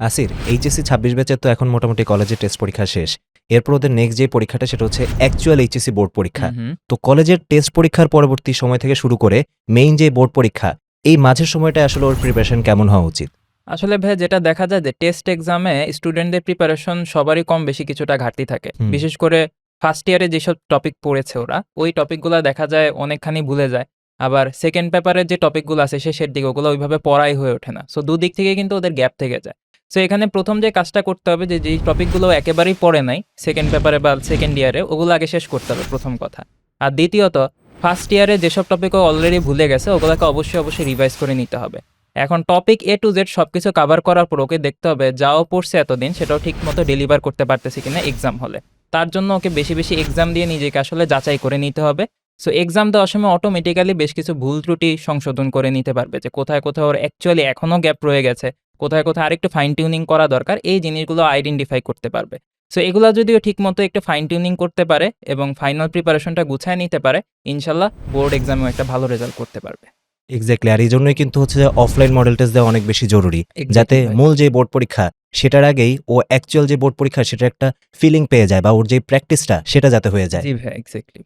আসির HSC ছাব্বিশ ব্যাচের তো এখন মোটামুটি কলেজের টেস্ট পরীক্ষা শেষ। এরপর ওদের নেক্সট যে পরীক্ষাটা সেটা হচ্ছে অ্যাকচুয়াল এইচএসসি বোর্ড পরীক্ষা। তো কলেজের টেস্ট পরীক্ষার পরবর্তী সময় থেকে শুরু করে মেইন যে বোর্ড পরীক্ষা এই মাঝের সময়টা আসলে ওর প্রিপারেশন কেমন হওয়া উচিত? আসলে ভাই যেটা দেখা যায় যে টেস্ট এক্সামে স্টুডেন্টদের প্রিপারেশন সবারই কম বেশি কিছুটা ঘাটতি থাকে। বিশেষ করে ফার্স্ট ইয়ারে যেসব টপিক পড়েছে ওরা ওই টপিকগুলো দেখা যায় অনেকখানি ভুলে যায়। আবার সেকেন্ড পেপারের যে টপিকগুলো আছে শেষের দিকে ওগুলো ওইভাবে পড়াই হয়ে ওঠে না। সো দুদিক থেকে কিন্তু ওদের গ্যাপ থেকে যায়। সো এখানে প্রথম যে কাজটা করতে হবে যে, যেই টপিকগুলো একেবারেই পড়ে নাই সেকেন্ড পেপারে বা সেকেন্ড ইয়ারে ওগুলো আগে শেষ করতে হবে প্রথম কথা। আর দ্বিতীয়ত ফার্স্ট ইয়ারে যেসব টপিকও অলরেডি ভুলে গেছে, ওগুলোকে অবশ্যই অবশ্যই রিভাইজ করে নিতে হবে। এখন টপিক এ টু জেড সব কিছু কাভার করার পর ওকে দেখতে হবে যাও পড়ছে এতদিন, সেটাও ঠিক মতো ডেলিভার করতে পারতেছে কিনা এক্সাম হলে। তার জন্য ওকে বেশি বেশি এক্সাম দিয়ে নিজেকে আসলে যাচাই করে নিতে হবে। সো এক্সাম দেওয়ার সময় অটোমেটিক্যালি বেশ কিছু ভুল ত্রুটি সংশোধন করে নিতে পারবে যে, কোথায় কোথাও ওর অ্যাকচুয়ালি এখনও গ্যাপ রয়ে গেছে কোথায় কোথায় আরেকটু ফাইন টিউনিং করা দরকার এই জিনিসগুলো আইডেন্টিফাই করতে পারবে। সো এগুলো যদিও ঠিক মতো একটু ফাইন টিউনিং করতে পারে এবং ফাইনাল প্রিপারেশনটা গুছায় নিতে পারে ইনশাল্লাহ বোর্ড এক্সামেও একটা ভালো রেজাল্ট করতে পারবে। এক্স্যাক্টলি আর এই জন্যই কিন্তু হচ্ছে যে অফলাইন মডেল টেস্ট দেওয়া অনেক বেশি জরুরি। যাতে মূল যে বোর্ড পরীক্ষা সেটার আগেই ও অ্যাকচুয়াল যে বোর্ড পরীক্ষা সেটা একটা ফিলিং পেয়ে যায় বা ওর যে প্র্যাকটিসটা সেটা যাতে হয়ে যায়। জি ভাই এক্স্যাক্টলি